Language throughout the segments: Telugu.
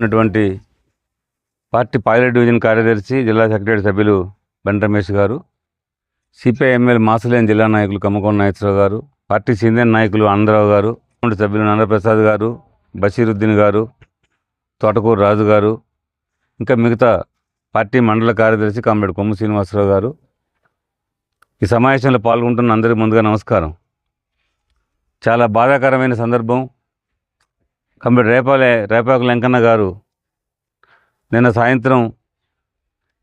ఉన్నటువంటి పార్టీ పైలట్ డివిజన్ కార్యదర్శి జిల్లా సెక్రటరీ సభ్యులు బండి రమేష్ గారు సిపిఐ ఎమ్మెల్యే మాసలేని జిల్లా నాయకులు కమ్మకొండ నాగేశ్వరరావు గారు పార్టీ సీనియర్ నాయకులు ఆనందరావు గారు సభ్యులు నందప్రసాద్ గారు బషీరుద్దీన్ గారు తోటకూరు రాజు గారు ఇంకా మిగతా పార్టీ మండల కార్యదర్శి కామ్రేడ్ కొమ్ము శ్రీనివాసరావు గారు. ఈ సమావేశంలో పాల్గొంటున్న అందరికీ ముందుగా నమస్కారం. చాలా బాధాకరమైన సందర్భం. కంప్యూటర్ రేపాలే రేపాకు వెంకన్న గారు. నిన్న సాయంత్రం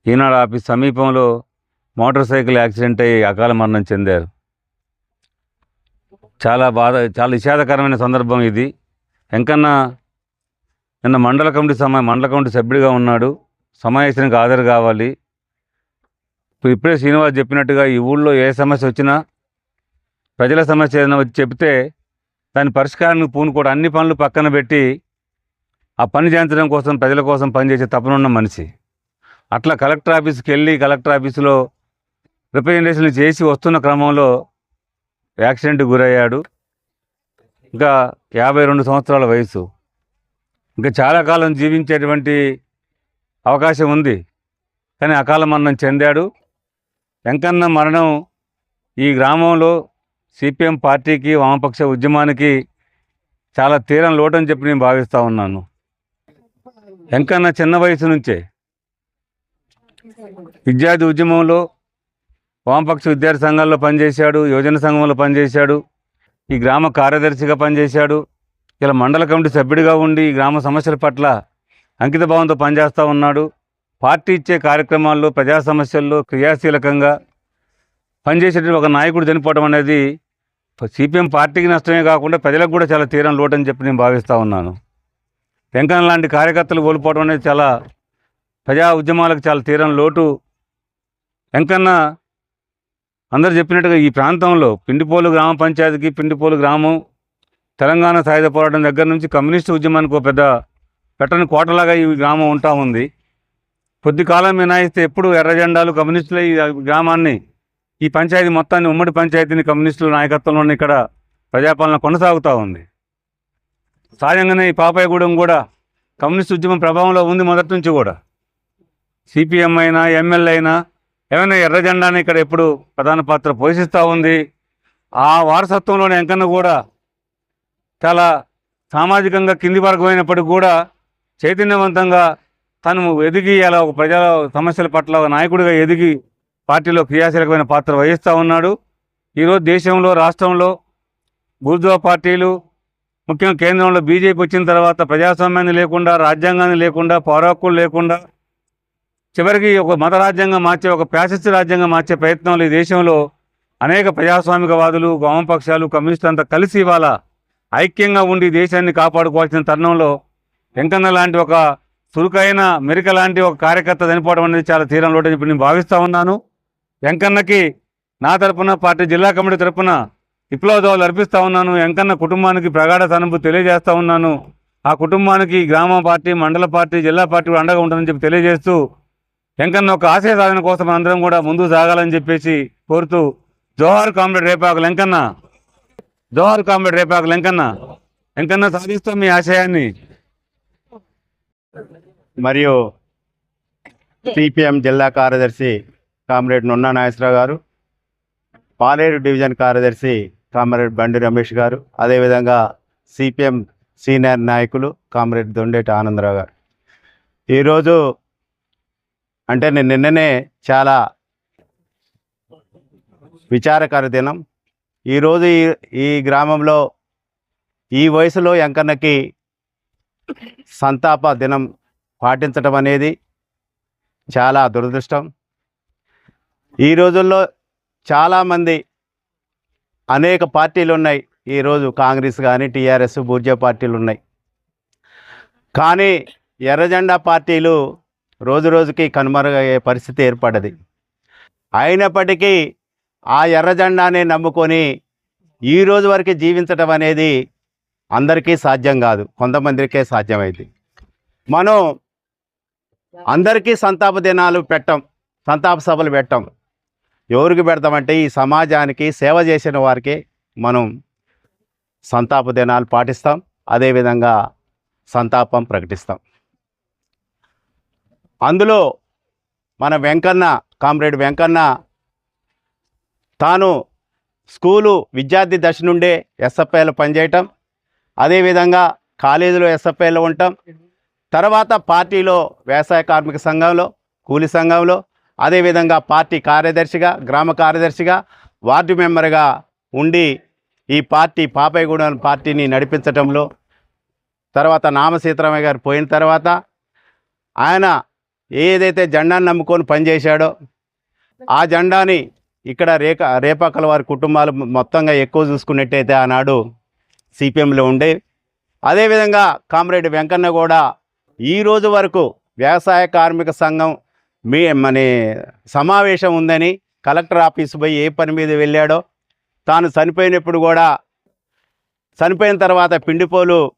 ఈనాడు ఆఫీస్ సమీపంలో మోటార్ సైకిల్ యాక్సిడెంట్ అయ్యి అకాల మరణం చెందారు. చాలా బాధ చాలా విషాదకరమైన సందర్భం ఇది. వెంకన్న నిన్న మండల కమిటీ సమా మండల కమిటీ సభ్యుడిగా ఉన్నాడు. సమావేశానికి హాజరు కావాలి. ఇప్పుడు ఇప్పుడే శ్రీనివాస్ చెప్పినట్టుగా ఈ ఊళ్ళో ఏ సమస్య వచ్చినా ప్రజల సమస్య ఏదైనా వచ్చి చెప్తే దాని పరిష్కారానికి పూనుకోవడం అన్ని పనులు పక్కన పెట్టి ఆ పని చేయించడం కోసం ప్రజల కోసం పనిచేసే తపనున్న మనిషి. అట్లా కలెక్టర్ ఆఫీస్కి వెళ్ళి కలెక్టర్ ఆఫీసులో రిప్రజెంటేషన్లు చేసి వస్తున్న క్రమంలో యాక్సిడెంట్కి గురయ్యాడు. ఇంకా యాభై రెండు సంవత్సరాల వయసు ఇంకా చాలా కాలం జీవించేటువంటి అవకాశం ఉంది. కానీ అకాల మరణం చెందాడు. వెంకన్న మరణం ఈ గ్రామంలో సిపిఎం పార్టీకి వామపక్ష ఉద్యమానికి చాలా తీరం లోటని చెప్పి నేను భావిస్తూ ఉన్నాను. వెంకన్న చిన్న వయసు నుంచే విద్యార్థి ఉద్యమంలో వామపక్ష విద్యార్థి సంఘాల్లో పనిచేశాడు యువజన సంఘంలో పనిచేశాడు ఈ గ్రామ కార్యదర్శిగా పనిచేశాడు ఇలా మండల కమిటీ సభ్యుడిగా ఉండి ఈ గ్రామ సమస్యల పట్ల అంకిత భావంతో పనిచేస్తూ ఉన్నాడు. పార్టీ ఇచ్చే కార్యక్రమాల్లో ప్రజా సమస్యల్లో క్రియాశీలకంగా పనిచేసేటువంటి ఒక నాయకుడు చనిపోవడం అనేది సిపిఎం పార్టీకి నష్టమే కాకుండా ప్రజలకు కూడా చాలా తీరం లోటని చెప్పి నేను భావిస్తూ ఉన్నాను. వెంకన్న లాంటి కార్యకర్తలు కోల్పోవడం అనేది చాలా ప్రజా ఉద్యమాలకు చాలా తీరం లోటు. వెంకన్న అందరు చెప్పినట్టుగా ఈ ప్రాంతంలో పిండిపోలు గ్రామ పంచాయతీకి పిండిపోలు గ్రామం తెలంగాణ సాయుధ పోరాటం దగ్గర నుంచి కమ్యూనిస్టు ఉద్యమానికి ఒక పెద్ద పెట్టని కోటలాగా ఈ గ్రామం ఉంటా ఉంది. కొద్ది కాలం మినాయిస్తే ఎప్పుడు ఎర్రజెండాలు కమ్యూనిస్టులే ఈ గ్రామాన్ని ఈ పంచాయతీ మొత్తాన్ని ఉమ్మడి పంచాయతీని కమ్యూనిస్టుల నాయకత్వంలోనే ఇక్కడ ప్రజాపాలన కొనసాగుతూ ఉంది. సహజంగానే ఈ పాపాయగూడెం కూడా కమ్యూనిస్ట్ ఉద్యమం ప్రభావంలో ఉంది మొదటి నుంచి కూడా. సిపిఎం అయినా ఎమ్మెల్యే అయినా ఏమైనా ఎర్ర జెండాని ఇక్కడ ఎప్పుడు ప్రధాన పాత్ర పోషిస్తూ ఉంది. ఆ వారసత్వంలోని ఎంకన్న కూడా చాలా సామాజికంగా కింది వర్గమైనప్పటికీ కూడా చైతన్యవంతంగా తను ఎదిగి అలా ఒక ప్రజల సమస్యల పట్ల ఒక నాయకుడిగా ఎదిగి పార్టీలో క్రియాశీలకమైన పాత్ర వహిస్తూ ఉన్నాడు. ఈరోజు దేశంలో రాష్ట్రంలో గురుద్వా పార్టీలు ముఖ్యంగా కేంద్రంలో బీజేపీ వచ్చిన తర్వాత ప్రజాస్వామ్యాన్ని లేకుండా రాజ్యాంగాన్ని లేకుండా పౌరహక్కులు లేకుండా చివరికి ఒక మత రాజ్యాంగం మార్చే ఒక ఫ్యాసిస్ట్ రాజ్యాంగం మార్చే ప్రయత్నంలో ఈ దేశంలో అనేక ప్రజాస్వామికవాదులు వామపక్షాలు కమ్యూనిస్టులు అంతా కలిసి ఇవాళ ఐక్యంగా ఉండి దేశాన్ని కాపాడుకోవాల్సిన తరుణంలో వెంకన్న లాంటి ఒక చురుకైన మెరిక లాంటి ఒక కార్యకర్త చనిపోవడం అనేది చాలా తీరం నేను భావిస్తూ ఉన్నాను. వెంకన్నకి నా తరపున పార్టీ జిల్లా కమిటీ తరపున విప్లవోత్సవాలు అర్పిస్తూ ఉన్నాను. వెంకన్న కుటుంబానికి ప్రగాఢ సానుభూతి తెలియజేస్తూ ఉన్నాను. ఆ కుటుంబానికి గ్రామ పార్టీ మండల పార్టీ జిల్లా పార్టీ కూడా అండగా ఉంటుందని చెప్పి తెలియజేస్తూ వెంకన్న ఒక ఆశయ సాధన కోసం అందరం కూడా ముందుకు సాగాలని చెప్పేసి కోరుతూ జోహార్ కామ్రేడ్ రేపాకు వెంకన్న. జోహార్ కామ్రేడ్ రేపాకు వెంకన్న. వెంకన్న సాధిస్తూ మీ ఆశయాన్ని. మరియు సిపిఎం జిల్లా కార్యదర్శి కామ్రేడ్ నున్నా నాగేశ్వరరావు గారు పాలేరు డివిజన్ కార్యదర్శి కామ్రేడ్ బండి రమేష్ గారు అదేవిధంగా సిపిఎం సీనియర్ నాయకులు కామ్రేడ్ దొండేటి ఆనందరావు గారు. ఈరోజు అంటే నేను నిన్ననే చాలా విచారకర దినం. ఈరోజు ఈ ఈ గ్రామంలో ఈ వయసులో ఎంకన్నకి సంతాప దినం పాటించడం అనేది చాలా దురదృష్టం. ఈ రోజుల్లో చాలామంది అనేక పార్టీలు ఉన్నాయి ఈరోజు కాంగ్రెస్ కానీ టీఆర్ఎస్ బూర్జా పార్టీలు ఉన్నాయి కానీ ఎర్రజెండా పార్టీలు రోజు రోజుకి కనుమరుగయ్యే పరిస్థితి ఏర్పడ్డది. అయినప్పటికీ ఆ ఎర్రజెండానే నమ్ముకొని ఈ రోజు వరకు జీవించడం అనేది అందరికీ సాధ్యం కాదు. కొంతమందికే సాధ్యమైంది. మనం అందరికీ సంతాప దినాలు పెట్టం. సంతాప సభలు పెట్టం. ఎవరికి పెడతామంటే ఈ సమాజానికి సేవ చేసిన వారికి మనం సంతాప దినాలు పాటిస్తాం. అదేవిధంగా సంతాపం ప్రకటిస్తాం. అందులో మన వెంకన్న కామ్రేడ్ వెంకన్న తాను స్కూలు విద్యార్థి దశ నుండే ఎస్ఎఫ్ఐలో పనిచేయటం. అదేవిధంగా కాలేజీలో ఎస్ఎఫ్ఐలో ఉండటం. తర్వాత పార్టీలో వ్యవసాయ కార్మిక సంఘంలో కూలి సంఘంలో అదేవిధంగా పార్టీ కార్యదర్శిగా గ్రామ కార్యదర్శిగా వార్డు మెంబర్గా ఉండి ఈ పార్టీ పాపయ్యగూడెం పార్టీని నడిపించటంలో తర్వాత నామ సీతారామయ్య గారు పోయిన తర్వాత ఆయన ఏదైతే జెండాను నమ్ముకొని పనిచేశాడో ఆ జెండాని ఇక్కడ రేఖ రేపాకల వారి కుటుంబాలు మొత్తంగా ఎక్కువ చూసుకున్నట్టయితే ఆనాడు సిపిఎంలో ఉండే. అదేవిధంగా కామ్రేడ్ వెంకన్న కూడా ఈ రోజు వరకు వ్యవసాయ కార్మిక సంఘం మీ మన సమావేశం ఉందని కలెక్టర్ ఆఫీస్ పోయి ఏ పని మీద వెళ్ళాడో తాను చనిపోయినప్పుడు కూడా చనిపోయిన తర్వాత పిండిపోలు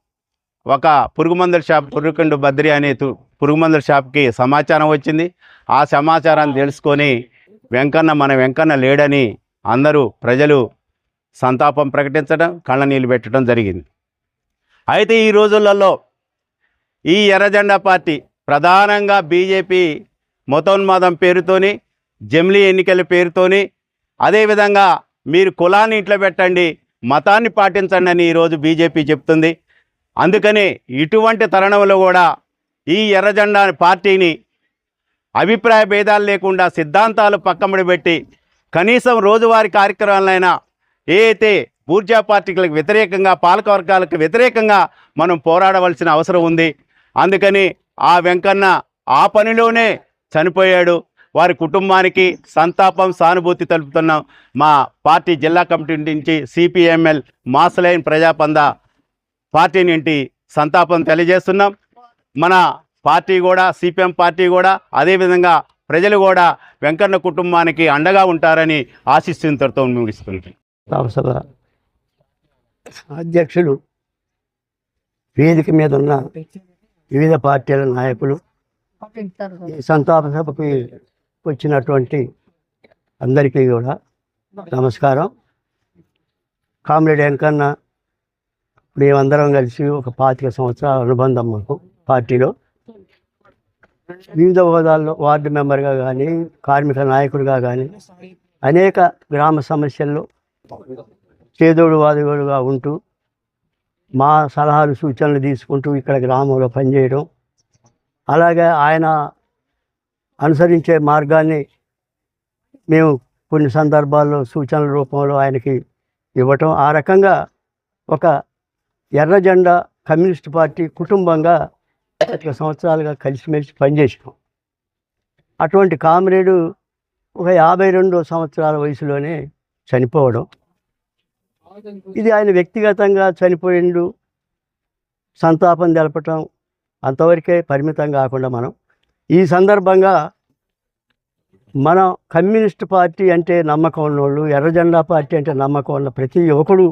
ఒక పురుగు మందుల షాప్ పురుగుకండు బద్రి అనే తు- పురుగు మందుల షాప్కి సమాచారం వచ్చింది. ఆ సమాచారాన్ని తెలుసుకొని వెంకన్న మన వెంకన్న లేడని అందరూ ప్రజలు సంతాపం ప్రకటించడం కళ్ళనీళ్ళు పెట్టడం జరిగింది. అయితే ఈ రోజులలో ఈ ఎర్రజెండా పార్టీ ప్రధానంగా బీజేపీ మతోన్మాదం పేరుతోని జమిలీ ఎన్నికల పేరుతోని అదేవిధంగా మీరు కులాన్ని ఇంట్లో పెట్టండి మతాన్ని పాటించండి అని ఈరోజు బీజేపీ చెప్తుంది. అందుకని ఇటువంటి తరుణంలో కూడా ఈ ఎర్రజెండా పార్టీని అభిప్రాయ భేదాలు లేకుండా సిద్ధాంతాలు పక్కమడి పెట్టి కనీసం రోజువారీ కార్యక్రమాలైనా ఏ అయితే బూర్జా పార్టీలకు వ్యతిరేకంగా పాలకవర్గాలకు వ్యతిరేకంగా మనం పోరాడవలసిన అవసరం ఉంది. అందుకని ఆ వెంకన్న ఆ పనిలోనే చనిపోయాడు. వారి కుటుంబానికి సంతాపం సానుభూతి తెలుపుతున్నాం మా పార్టీ జిల్లా కమిటీ నుంచి సిపిఎంఎల్ మాసలైన్ ప్రజాపంద పార్టీ నుండి సంతాపం తెలియజేస్తున్నాం. మన పార్టీ కూడా సిపిఎం పార్టీ కూడా అదేవిధంగా ప్రజలు కూడా వెంకన్న కుటుంబానికి అండగా ఉంటారని ఆశిస్తుంతతో ముగిస్తున్నాం అధ్యక్షులు. వేదిక మీద ఉన్న వివిధ పార్టీల నాయకులు ఈ సంతాప సభకి వచ్చినటువంటి అందరికీ కూడా నమస్కారం. కామ్రేడ్ వెంకన్న మేమందరం కలిసి ఒక పాతిక సంవత్సరాల అనుబంధం మాకు పార్టీలో. వివిధ హోదాల్లో వార్డు మెంబర్గా కానీ కార్మిక నాయకుడిగా కానీ అనేక గ్రామ సమస్యల్లో చేదోడు వాదుడుగా ఉంటూ మా సలహాలు సూచనలు తీసుకుంటూ ఇక్కడ గ్రామంలో పనిచేయడం అలాగే ఆయన అనుసరించే మార్గాన్ని మేము కొన్ని సందర్భాల్లో సూచనల రూపంలో ఆయనకి ఇవ్వటం. ఆ రకంగా ఒక ఎర్ర జెండా కమ్యూనిస్ట్ పార్టీ కుటుంబంగా పాతిక సంవత్సరాలుగా కలిసిమెలిసి పనిచేసాం అటువంటి కామ్రేడు ఒక యాభై రెండో సంవత్సరాల వయసులోనే చనిపోవడం. ఇది ఆయన వ్యక్తిగతంగా చనిపోయిండు సంతాపం తెలపటం అంతవరకే పరిమితం కాకుండా మనం ఈ సందర్భంగా మన కమ్యూనిస్ట్ పార్టీ అంటే నమ్మకం ఉన్నోళ్ళు ఎర్రజెండా పార్టీ అంటే నమ్మకం ఉన్న ప్రతి యువకుడు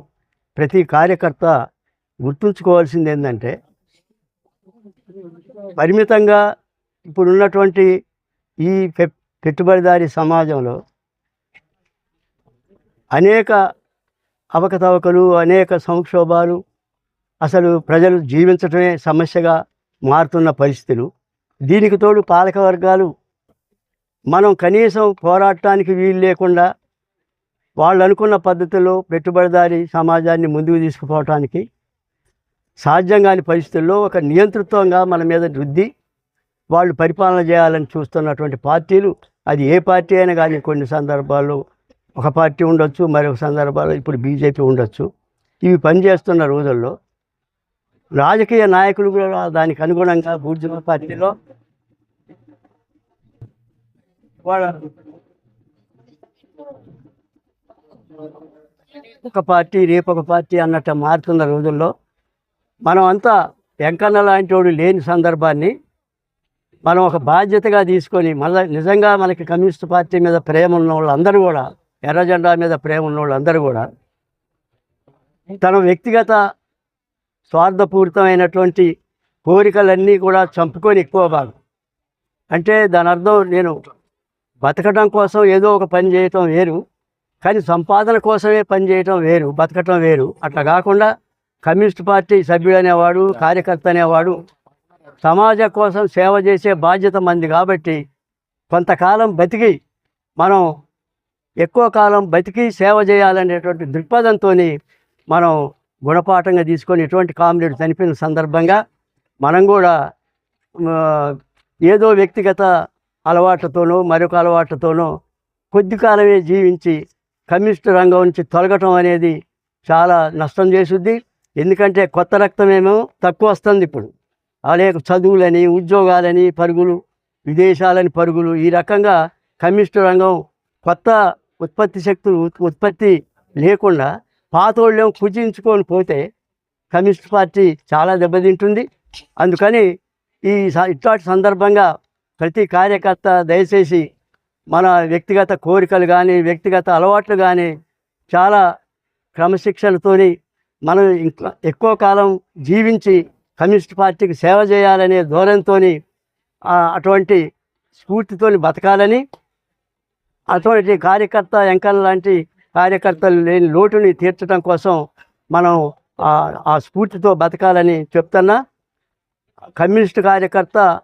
ప్రతి కార్యకర్త గుర్తుంచుకోవాల్సింది ఏంటంటే పరిమితంగా ఇప్పుడున్నటువంటి ఈ పె- పెట్టుబడిదారీ సమాజంలో అనేక అవకతవకలు అనేక సంక్షోభాలు అసలు ప్రజలు జీవించటమే సమస్యగా మారుతున్న పరిస్థితులు. దీనికి తోడు పాలక వర్గాలు. మనం కనీసం పోరాటానికి వీలు లేకుండా వాళ్ళు అనుకున్న పద్ధతిలో పెట్టుబడిదారి సమాజాన్ని ముందుకు తీసుకుపోవటానికి సాధ్యం కాని పరిస్థితుల్లో ఒక నియంతృత్వంగా మన మీద రుద్ది వాళ్ళు పరిపాలన చేయాలని చూస్తున్నటువంటి పార్టీలు. అది ఏ పార్టీ అయినా కానీ కొన్ని సందర్భాల్లో ఒక పార్టీ ఉండొచ్చు మరొక సందర్భాల్లో ఇప్పుడు బీజేపీ ఉండొచ్చు. ఇవి పనిచేస్తున్న రోజుల్లో రాజకీయ నాయకులు కూడా దానికి అనుగుణంగా బూర్జుమ పార్టీలో వాళ్ళ ఒక పార్టీ రేపొక పార్టీ అన్నట్టు మారుతున్న రోజుల్లో మనం అంతా వెంకన్న లాంటి వాడు లేని సందర్భాన్ని మనం ఒక బాధ్యతగా తీసుకొని మళ్ళీ నిజంగా మనకి కమ్యూనిస్ట్ పార్టీ మీద ప్రేమ ఉన్న వాళ్ళందరూ కూడా ఎర్ర జెండా మీద ప్రేమ ఉన్న వాళ్ళందరూ కూడా తన వ్యక్తిగత స్వార్థపూరితమైనటువంటి కోరికలన్నీ కూడా చంపుకొని ఎక్కువ భాగం. అంటే దాని అర్థం నేను బతకడం కోసం ఏదో ఒక పని చేయటం వేరు కానీ సంపాదన కోసమే పని చేయటం వేరు బతకటం వేరు. అట్లా కాకుండా కమ్యూనిస్ట్ పార్టీ సభ్యుడు అనేవాడు కార్యకర్త అనేవాడు సమాజం కోసం సేవ చేసే బాధ్యత మంది కాబట్టి కొంతకాలం బతికి మనం ఎక్కువ కాలం బతికి సేవ చేయాలనేటువంటి దృక్పథంతో మనం గుణపాఠంగా తీసుకొని ఎటువంటి కామ్రేడ్ చనిపోయిన సందర్భంగా మనం కూడా ఏదో వ్యక్తిగత అలవాట్లతోనో మరొక అలవాట్లతోనో కొద్ది కాలమే జీవించి కమ్యూనిస్టు రంగం నుంచి తొలగటం అనేది చాలా నష్టం చేసుద్ది. ఎందుకంటే కొత్త రక్తమేమో తక్కువ వస్తుంది ఇప్పుడు. అనేక చదువులని ఉద్యోగాలని పరుగులు విదేశాలని పరుగులు ఈ రకంగా కమ్యూనిస్టు రంగం కొత్త ఉత్పత్తి శక్తులు ఉత్- ఉత్పత్తి లేకుండా పాతోళ్ళేమో కుజించుకొని పోతే కమ్యూనిస్ట్ పార్టీ చాలా దెబ్బతింటుంది. అందుకని ఈ ఇట్లాంటి సందర్భంగా ప్రతి కార్యకర్త దయచేసి మన వ్యక్తిగత కోరికలు కానీ వ్యక్తిగత అలవాట్లు కానీ చాలా క్రమశిక్షణతోని మనం ఇంకా ఎక్కువ కాలం జీవించి కమ్యూనిస్ట్ పార్టీకి సేవ చేయాలనే ధోరణితో అటువంటి స్ఫూర్తితోని బతకాలని అటువంటి కార్యకర్త ఎంకన్ లాంటి కార్యకర్తలు లేని లోటుని తీర్చడం కోసం మనం ఆ- స్ఫూర్తితో బతకాలని చెప్తున్నా. కమ్యూనిస్ట్ కార్యకర్త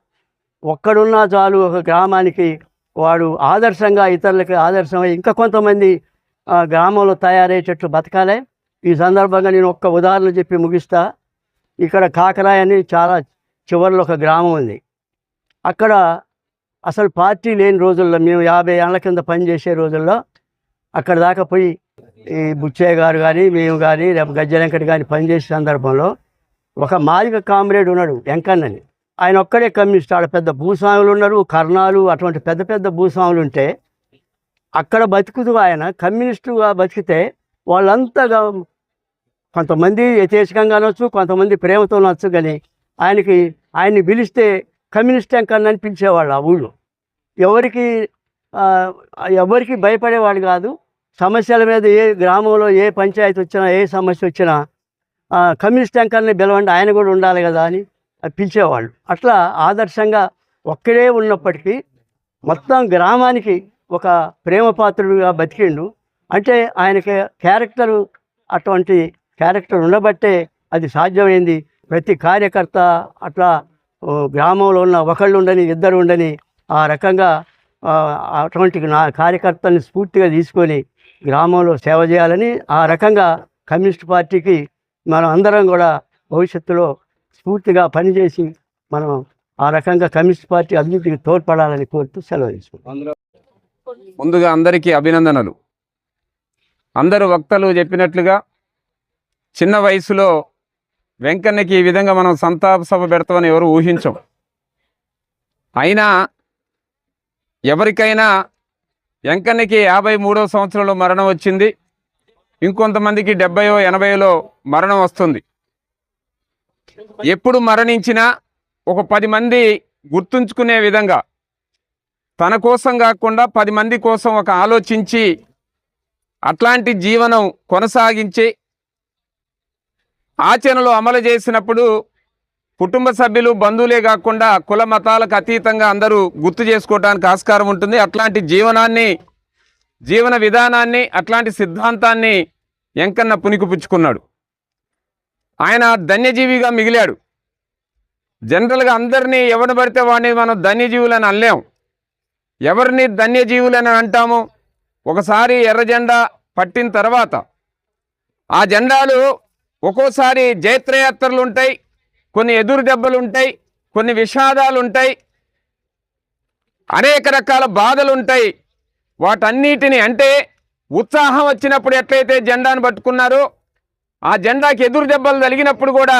ఒక్కడున్నా చాలు ఒక గ్రామానికి వాడు ఆదర్శంగా ఇతరులకి ఆదర్శమై ఇంకా కొంతమంది ఆ, గ్రామంలో తయారయ్యేటట్లు బతకాలి. ఈ సందర్భంగా నేను ఒక్క ఉదాహరణ చెప్పి ముగిస్తా. ఇక్కడ కాకరాయ అని చాలా చివరిలో ఒక గ్రామం ఉంది. అక్కడ అసలు పార్టీ లేని రోజుల్లో మేము యాభై ఏళ్ళ కింద పనిచేసే రోజుల్లో అక్కడ దాకా పోయి ఈ బుచ్చయ్య గారు కానీ మేము కానీ రేపు గజ్జ వెంకట కానీ పనిచేసే సందర్భంలో ఒక మాదిగ కామ్రేడ్ ఉన్నాడు వెంకన్నని ఆయన ఒక్కడే కమ్యూనిస్ట్ ఆడ పెద్ద భూస్వాములు ఉన్నారు కర్ణాలు అటువంటి పెద్ద పెద్ద భూస్వాములు ఉంటే అక్కడ బతుకుతూ ఆయన కమ్యూనిస్టుగా బతికితే వాళ్ళంతా కొంతమంది యథేచ్ఛంగా అనొచ్చు కొంతమంది ప్రేమతో అనొచ్చు కానీ ఆయనకి ఆయన్ని పిలిస్తే కమ్యూనిస్ట్ వెంకన్న అని పిలిచేవాళ్ళు ఆ ఊళ్ళో. ఎవరికి ఎవరికి భయపడేవాడు కాదు. సమస్యల మీద ఏ గ్రామంలో ఏ పంచాయతీ వచ్చినా ఏ సమస్య వచ్చినా కమ్యూనిస్ట్ వెంకన్నని పిలవండి ఆయన కూడా ఉండాలి కదా అని పిలిచేవాళ్ళు. అట్లా ఆదర్శంగా ఒక్కడే ఉన్నప్పటికీ మొత్తం గ్రామానికి ఒక ప్రేమపాత్రుడిగా బతికిండు. అంటే ఆయనకి క్యారెక్టరు అటువంటి క్యారెక్టర్ ఉండబట్టే అది సాధ్యమైంది. ప్రతి కార్యకర్త అట్లా గ్రామంలో ఉన్న ఒకళ్ళు ఉండని ఇద్దరు ఉండని ఆ రకంగా అటువంటి నా కార్యకర్తల్ని స్ఫూర్తిగా తీసుకొని గ్రామంలో సేవ చేయాలని ఆ రకంగా కమ్యూనిస్ట్ పార్టీకి మనం అందరం కూడా భవిష్యత్తులో స్ఫూర్తిగా పనిచేసి మనం ఆ రకంగా కమ్యూనిస్ట్ పార్టీ అభివృద్ధికి తోడ్పడాలని కోరుతూ సెలవు తీసుకుంటాం ముందుగా అందరికీ అభినందనలు. అందరు వక్తలు చెప్పినట్లుగా చిన్న వయసులో వెంకన్నకి ఈ విధంగా మనం సంతాప సభ పెడతామని ఎవరు ఊహించం. అయినా ఎవరికైనా వెంకన్నకి యాభై మూడవ సంవత్సరంలో మరణం వచ్చింది. ఇంకొంతమందికి డెబ్బయో ఎనభైలో మరణం వస్తుంది. ఎప్పుడు మరణించినా ఒక పది మంది గుర్తుంచుకునే విధంగా తన కోసం కాకుండా పది మంది కోసం ఒక ఆలోచించి అట్లాంటి జీవనం కొనసాగించి ఆచరణలో అమలు చేసినప్పుడు కుటుంబ సభ్యులు బంధువులే కాకుండా కుల మతాలకు అతీతంగా అందరూ గుర్తు చేసుకోవడానికి ఆస్కారం ఉంటుంది. అట్లాంటి జీవనాన్ని జీవన విధానాన్ని అట్లాంటి సిద్ధాంతాన్ని ఎంకన్న పుణికిపుచ్చుకున్నాడు. ఆయన ధన్యజీవిగా మిగిలాడు. జనరల్గా అందరినీ ఎవరిని పడితే వాడిని మనం ధన్యజీవులని అనలేము ఎవరిని ధన్యజీవులని అంటాము? ఒకసారి ఎర్ర జెండా పట్టిన తర్వాత ఆ జెండాలు ఒక్కోసారి జైత్రయాత్రలు ఉంటాయి. కొన్ని ఎదురు దెబ్బలు ఉంటాయి కొన్ని విషాదాలు ఉంటాయి అనేక రకాల బాధలు ఉంటాయి వాటన్నిటిని అంటే ఉత్సాహం వచ్చినప్పుడు ఎట్లయితే జెండాను పట్టుకున్నారో ఆ జెండాకి ఎదురు దెబ్బలు తగిలినప్పుడు కూడా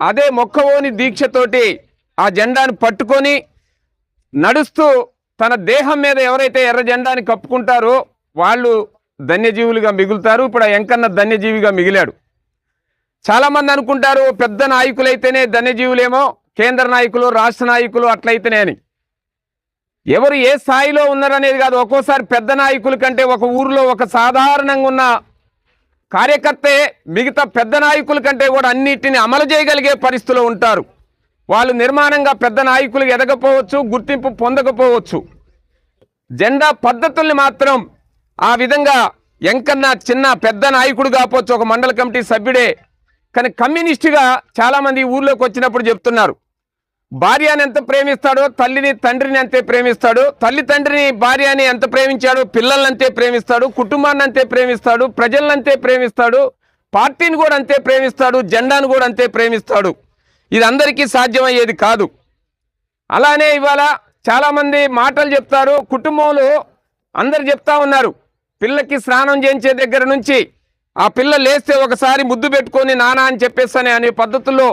అదే మొక్కవోని దీక్షతోటి ఆ జెండాను పట్టుకొని నడుస్తూ తన దేహం మీద ఎవరైతే ఎర్ర జెండాని కప్పుకుంటారో వాళ్ళు ధన్యజీవులుగా మిగులుతారు. ఇప్పుడు ఆ ఎంకన్న ధన్యజీవిగా మిగిలాడు. చాలామంది అనుకుంటారు పెద్ద నాయకులైతేనే ధన్యజీవులేమో కేంద్ర నాయకులు రాష్ట్ర నాయకులు అట్లయితేనే అని. ఎవరు ఏ స్థాయిలో ఉన్నారనేది కాదు ఒక్కోసారి పెద్ద నాయకుల కంటే ఒక ఊరిలో ఒక సాధారణంగా ఉన్న కార్యకర్తే మిగతా పెద్ద నాయకుల కంటే కూడా అన్నిటిని అమలు చేయగలిగే పరిస్థితిలో ఉంటారు. వాళ్ళు నిర్మాణంగా పెద్ద నాయకులు ఎదగపోవచ్చు గుర్తింపు పొందకపోవచ్చు. జెండా పద్ధతుల్ని మాత్రం ఆ విధంగా ఎంకన్నా చిన్న పెద్ద నాయకుడు కాపోవచ్చు ఒక మండల కమిటీ సభ్యుడే కానీ కమ్యూనిస్టుగా చాలామంది ఊర్లోకి వచ్చినప్పుడు చెప్తున్నారు. భార్యని ఎంత ప్రేమిస్తాడో తల్లిని తండ్రిని అంతే ప్రేమిస్తాడు తల్లి తండ్రిని భార్యని ఎంత ప్రేమించాడో పిల్లల్ని అంతే ప్రేమిస్తాడు కుటుంబాన్ని అంతే ప్రేమిస్తాడు ప్రజలంతే ప్రేమిస్తాడు పార్టీని కూడా అంతే ప్రేమిస్తాడు జెండాను కూడా అంతే ప్రేమిస్తాడు. ఇది అందరికీ సాధ్యమయ్యేది కాదు. అలానే ఇవాళ చాలామంది మాటలు చెప్తారు కుటుంబంలో అందరు చెప్తా ఉన్నారు పిల్లకి స్నానం చేయించే దగ్గర నుంచి ఆ పిల్ల లేస్తే ఒకసారి ముద్దు పెట్టుకొని నానా అని చెప్పేస్తానే అనే పద్ధతుల్లో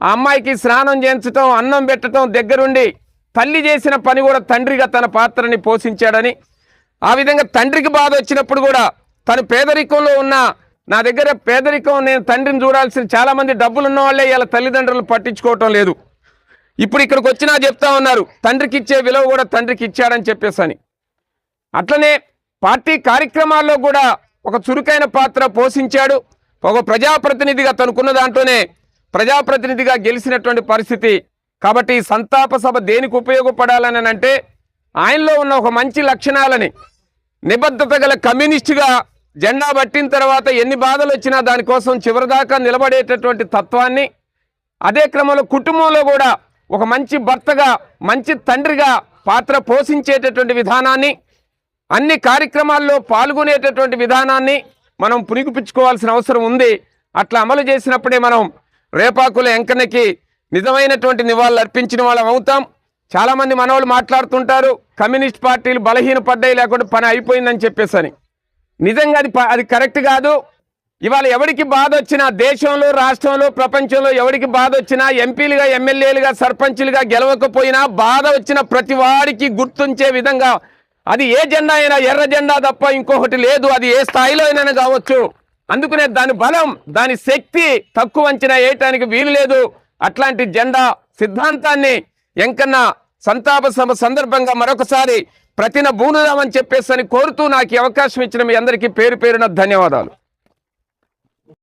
ఆ అమ్మాయికి స్నానం చేయించటం అన్నం పెట్టడం దగ్గరుండి తల్లి చేసిన పని కూడా తండ్రిగా తన పాత్రని పోషించాడని. ఆ విధంగా తండ్రికి బాధ వచ్చినప్పుడు కూడా తను పేదరికంలో ఉన్న నా దగ్గర పేదరికం నేను తండ్రిని చూడాల్సిన చాలామంది డబ్బులు ఉన్న వాళ్ళే ఇలా తల్లిదండ్రులు పట్టించుకోవటం లేదు. ఇప్పుడు ఇక్కడికి వచ్చినా చెప్తా ఉన్నారు తండ్రికి ఇచ్చే విలువ కూడా తండ్రికి ఇచ్చాడని చెప్పేసని. అట్లనే పార్టీ కార్యక్రమాల్లో కూడా ఒక చురుకైన పాత్ర పోషించాడు. ఒక ప్రజాప్రతినిధిగా తనకున్న దాంట్లోనే ప్రజాప్రతినిధిగా గెలిచినటువంటి పరిస్థితి. కాబట్టి సంతాప సభ దేనికి ఉపయోగపడాలని అంటే ఆయనలో ఉన్న ఒక మంచి లక్షణాలని నిబద్ధత గల కమ్యూనిస్టుగా జెండా పట్టిన తర్వాత ఎన్ని బాధలు వచ్చినా దానికోసం చివరిదాకా నిలబడేటటువంటి తత్వాన్ని అదే క్రమంలో కుటుంబంలో కూడా ఒక మంచి భర్తగా మంచి తండ్రిగా పాత్ర పోషించేటటువంటి విధానాన్ని అన్ని కార్యక్రమాల్లో పాల్గొనేటటువంటి విధానాన్ని మనం పునిగిపించుకోవాల్సిన అవసరం ఉంది. అట్లా అమలు చేసినప్పుడే మనం రేపాకుల ఎంకనకి నిజమైనటువంటి నివాళులు అర్పించిన వాళ్ళం అవుతాం. చాలామంది మనవాళ్ళు మాట్లాడుతుంటారు కమ్యూనిస్ట్ పార్టీలు బలహీనపడ్డాయి లేకుండా పని అయిపోయిందని చెప్పేసని నిజంగా అది ప- అది కరెక్ట్ కాదు. ఇవాళ ఎవరికి బాధ వచ్చినా దేశంలో రాష్ట్రంలో ప్రపంచంలో ఎవరికి బాధ వచ్చినా ఎంపీలుగా ఎమ్మెల్యేలుగా సర్పంచ్లుగా గెలవకపోయినా బాధ వచ్చిన ప్రతి వాడికి గుర్తుంచే విధంగా అది ఏ జెండా అయినా ఎర్ర జెండా తప్ప ఇంకొకటి లేదు. అది ఏ స్థాయిలో అయినా కావచ్చు. అందుకనే దాని బలం దాని శక్తి తక్కువ అంచనా వేయటానికి వీలు లేదు. అట్లాంటి జెండా సిద్ధాంతాన్ని ఎంకన్నా సంతాప సభ సందర్భంగా మరొకసారి ప్రతిన బూనుదామని చెప్పేసి అని కోరుతూ నాకు అవకాశం ఇచ్చిన మీ అందరికీ పేరు పేరున ధన్యవాదాలు.